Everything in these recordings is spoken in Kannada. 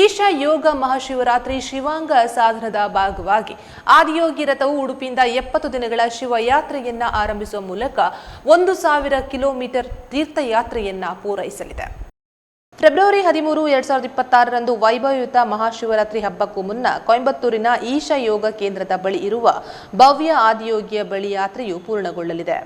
ಈಶಾ ಯೋಗ ಮಹಾಶಿವರಾತ್ರಿ ಶಿವಾಂಗ ಸಾಧನದ ಭಾಗವಾಗಿ ಆದಿಯೋಗಿ ರಥವು ಉಡುಪಿಯಿಂದ ಎಪ್ಪತ್ತು ದಿನಗಳ ಶಿವಯಾತ್ರೆಯನ್ನ ಆರಂಭಿಸುವ ಮೂಲಕ ಒಂದು ಸಾವಿರ ಕಿಲೋಮೀಟರ್ ತೀರ್ಥಯಾತ್ರೆಯನ್ನ ಪೂರೈಸಲಿದೆ. ಫೆಬ್ರವರಿ ಹದಿಮೂರು, ಎರಡ್ ಸಾವಿರದ ಇಪ್ಪತ್ತಾರರಂದು ವೈಭವಯುತ ಮಹಾಶಿವರಾತ್ರಿ ಹಬ್ಬಕ್ಕೂ ಮುನ್ನ ಕೊಯಂಬತ್ತೂರಿನ ಈಶಾ ಯೋಗ ಕೇಂದ್ರದ ಬಳಿ ಇರುವ ಭವ್ಯ ಆದಿಯೋಗಿಯ ಬಳಿ ಯಾತ್ರೆಯು ಪೂರ್ಣಗೊಳ್ಳಲಿದೆ.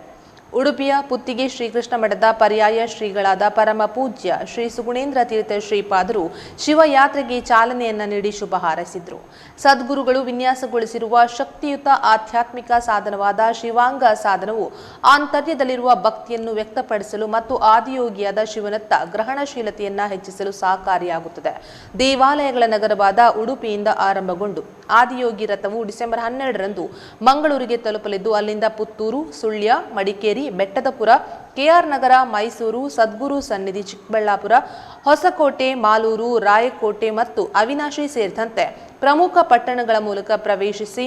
ಉಡುಪಿಯ ಪುತ್ತಿಗೆ ಶ್ರೀಕೃಷ್ಣ ಮಠದ ಪರ್ಯಾಯ ಶ್ರೀಗಳಾದ ಪರಮ ಪೂಜ್ಯ ಶ್ರೀ ಸುಗುಣೇಂದ್ರ ತೀರ್ಥ ಶ್ರೀಪಾದರು ಶಿವಯಾತ್ರೆಗೆ ಚಾಲನೆಯನ್ನ ನೀಡಿ ಶುಭ ಹಾರೈಸಿದರು. ಸದ್ಗುರುಗಳು ವಿನ್ಯಾಸಗೊಳಿಸಿರುವ ಶಕ್ತಿಯುತ ಆಧ್ಯಾತ್ಮಿಕ ಸಾಧನವಾದ ಶಿವಾಂಗ ಸಾಧನವು ಆಂತರ್ಯದಲ್ಲಿರುವ ಭಕ್ತಿಯನ್ನು ವ್ಯಕ್ತಪಡಿಸಲು ಮತ್ತು ಆದಿಯೋಗಿಯಾದ ಶಿವನತ್ತ ಗ್ರಹಣಶೀಲತೆಯನ್ನ ಹೆಚ್ಚಿಸಲು ಸಹಕಾರಿಯಾಗುತ್ತದೆ. ದೇವಾಲಯಗಳ ನಗರವಾದ ಉಡುಪಿಯಿಂದ ಆರಂಭಗೊಂಡು ಆದಿಯೋಗಿ ರಥವು ಡಿಸೆಂಬರ್ ಹನ್ನೆರಡರಂದು ಮಂಗಳೂರಿಗೆ ತಲುಪಲಿದ್ದು, ಅಲ್ಲಿಂದ ಪುತ್ತೂರು, ಸುಳ್ಯ, ಮಡಿಕೇರಿ, ಬೆಟ್ಟದಪುರ ಕೆಆರ್ ನಗರ, ಮೈಸೂರು, ಸದ್ಗುರು ಸನ್ನಿಧಿ, ಚಿಕ್ಕಬಳ್ಳಾಪುರ, ಹೊಸಕೋಟೆ, ಮಾಲೂರು, ರಾಯಕೋಟೆ ಮತ್ತು ಅವಿನಾಶಿ ಸೇರಿದಂತೆ ಪ್ರಮುಖ ಪಟ್ಟಣಗಳ ಮೂಲಕ ಪ್ರವೇಶಿಸಿ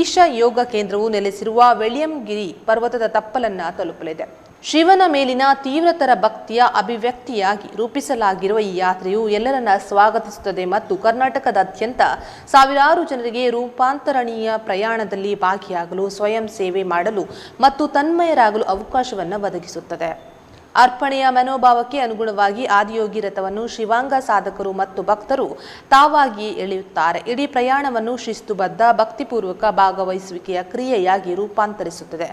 ಈಶಾ ಯೋಗ ಕೇಂದ್ರವು ನೆಲೆಸಿರುವ ವೆಳಿಯಂಗಿರಿ ಪರ್ವತದ ತಪ್ಪಲನ್ನ ತಲುಪಲಿದೆ. ಶಿವನ ಮೇಲಿನ ತೀವ್ರತರ ಭಕ್ತಿಯ ಅಭಿವ್ಯಕ್ತಿಯಾಗಿ ರೂಪಿಸಲಾಗಿರುವ ಈ ಯಾತ್ರೆಯು ಎಲ್ಲರನ್ನ ಸ್ವಾಗತಿಸುತ್ತದೆ ಮತ್ತು ಕರ್ನಾಟಕದಾದ್ಯಂತ ಸಾವಿರಾರು ಜನರಿಗೆ ರೂಪಾಂತರಣೀಯ ಪ್ರಯಾಣದಲ್ಲಿ ಭಾಗಿಯಾಗಲು ಸ್ವಯಂ ಸೇವೆ ಮಾಡಲು ಮತ್ತು ತನ್ಮಯರಾಗಲು ಅವಕಾಶವನ್ನು ಒದಗಿಸುತ್ತದೆ. ಅರ್ಪಣೆಯ ಮನೋಭಾವಕ್ಕೆ ಅನುಗುಣವಾಗಿ ಆದಿಯೋಗಿ ರಥವನ್ನು ಶಿವಾಂಗ ಸಾಧಕರು ಮತ್ತು ಭಕ್ತರು ತಾವಾಗಿಯೇ ಎಳೆಯುತ್ತಾರೆ. ಇಡೀ ಪ್ರಯಾಣವನ್ನು ಶಿಸ್ತುಬದ್ಧ, ಭಕ್ತಿಪೂರ್ವಕ ಭಾಗವಹಿಸುವಿಕೆಯ ಕ್ರಿಯೆಯಾಗಿ ರೂಪಾಂತರಿಸುತ್ತದೆ.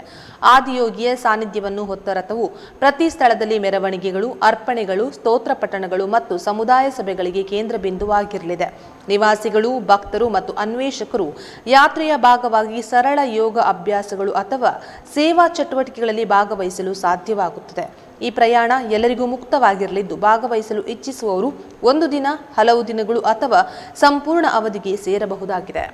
ಆದಿಯೋಗಿಯ ಸಾನ್ನಿಧ್ಯವನ್ನು ಹೊತ್ತ ರಥವು ಪ್ರತಿ ಸ್ಥಳದಲ್ಲಿ ಮೆರವಣಿಗೆಗಳು, ಅರ್ಪಣೆಗಳು, ಸ್ತೋತ್ರ ಪಠಣಗಳು ಮತ್ತು ಸಮುದಾಯ ಸಭೆಗಳಿಗೆ ಕೇಂದ್ರ ಬಿಂದುವಾಗಿರಲಿದೆ ನಿವಾಸಿಗಳು, ಭಕ್ತರು ಮತ್ತು ಅನ್ವೇಷಕರು ಯಾತ್ರೆಯ ಭಾಗವಾಗಿ ಸರಳ ಯೋಗ ಅಭ್ಯಾಸಗಳು ಅಥವಾ ಸೇವಾ ಚಟುವಟಿಕೆಗಳಲ್ಲಿ ಭಾಗವಹಿಸಲು ಸಾಧ್ಯವಾಗುತ್ತದೆ. ಈ ಪ್ರಯಾಣ ಎಲ್ಲರಿಗೂ ಮುಕ್ತವಾಗಿರಲಿದ್ದು, ಭಾಗವಹಿಸಲು ಇಚ್ಛಿಸುವವರು ಒಂದು ದಿನ, ಹಲವು ದಿನಗಳು ಅಥವಾ ಸಂಪೂರ್ಣ ಅವಧಿಗೆ ಸೇರಬಹುದಾಗಿದೆ.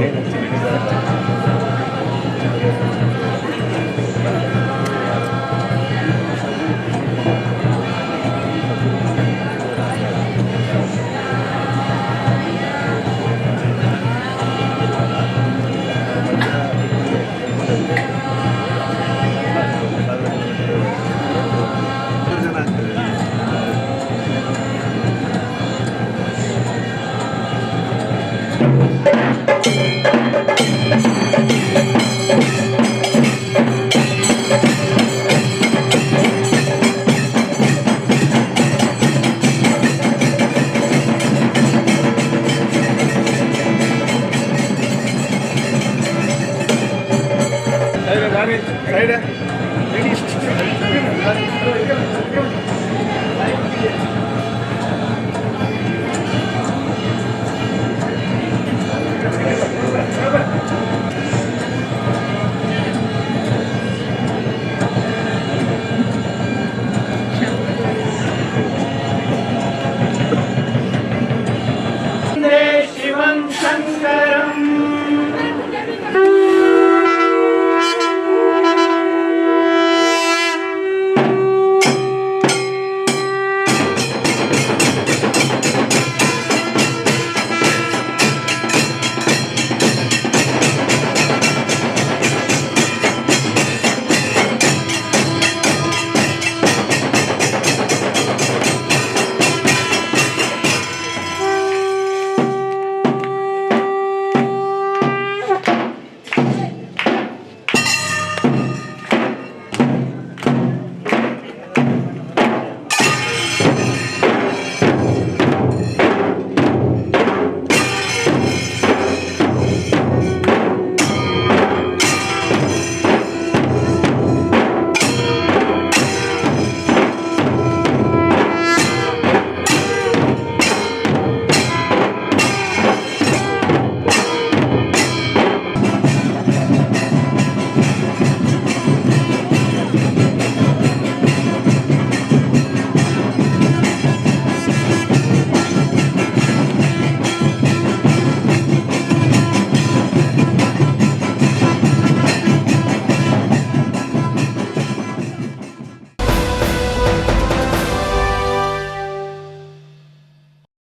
ね。Thank you.